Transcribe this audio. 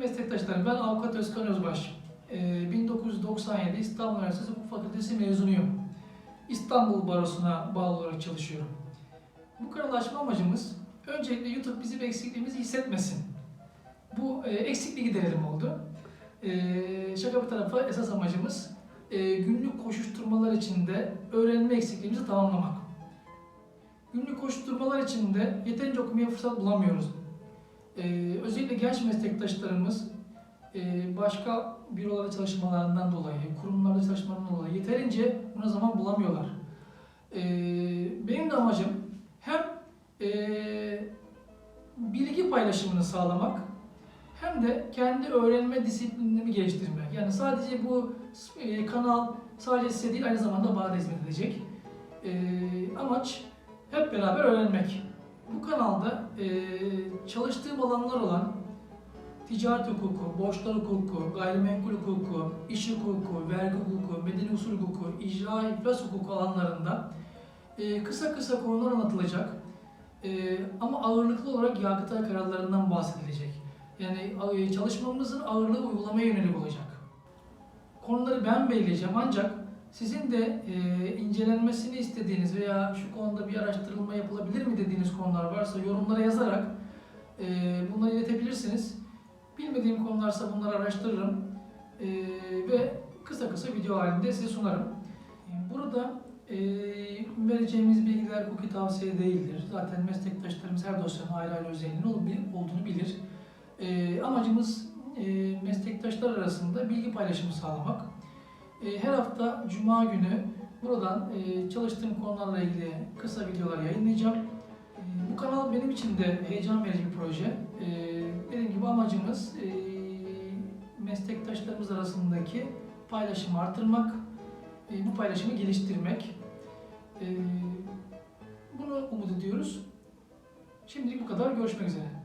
meslektaşlarım, ben avukat Özkan Özbaş. Ee, 1997 İstanbul Üniversitesi Hukuk Fakültesi mezunuyum. İstanbul Barosu'na bağlı olarak çalışıyorum. Bu kanalı açma amacımız öncelikle YouTube bizim eksikliğimizi hissetmesin. Bu e, eksikliği giderelim oldu. E, şaka bir tarafa esas amacımız e, günlük koşuşturmalar içinde öğrenme eksikliğimizi tamamlamak. Günlük koşuşturmalar içinde yeterince okumaya fırsat bulamıyoruz. Ee, özellikle genç meslektaşlarımız e, başka bürolarda çalışmalarından dolayı, kurumlarda çalışmalarından dolayı yeterince buna zaman bulamıyorlar. Ee, benim de amacım hem e, bilgi paylaşımını sağlamak hem de kendi öğrenme disiplinimi geliştirmek. Yani sadece bu e, kanal sadece size değil aynı zamanda bana da hizmet edecek. Ee, amaç hep beraber öğrenmek. Bu kanalda e, çalıştığım alanlar olan ticaret hukuku, borçlar hukuku, gayrimenkul hukuku, iş hukuku, vergi hukuku, medeni usul hukuku, icra, iflas hukuku alanlarında e, kısa kısa konular anlatılacak. E, ama ağırlıklı olarak Yargıtay kararlarından bahsedilecek. Yani e, çalışmamızın ağırlığı uygulamaya yönelik olacak. Konuları ben belirleyeceğim ancak sizin de e, incelenmesini istediğiniz veya şu konuda bir araştırılma yapılabilir mi dediğiniz konular varsa yorumlara yazarak e, bunları iletebilirsiniz. Bilmediğim konularsa bunları araştırırım e, ve kısa kısa video halinde size sunarım. Burada e, vereceğimiz bilgiler hukuki tavsiye değildir. Zaten meslektaşlarımız her dosyanın ayrı ayrı özelliğinin ol- olduğunu bilir. E, amacımız e, meslektaşlar arasında bilgi paylaşımı sağlamak. E, Her hafta Cuma günü buradan e, çalıştığım konularla ilgili kısa videolar yayınlayacağım. E, Bu kanal benim için de heyecan verici bir proje. Dediğim gibi amacımız meslektaşlarımız arasındaki paylaşımı artırmak, bu paylaşımı geliştirmek. Bunu umut ediyoruz. Şimdilik bu kadar. Görüşmek üzere.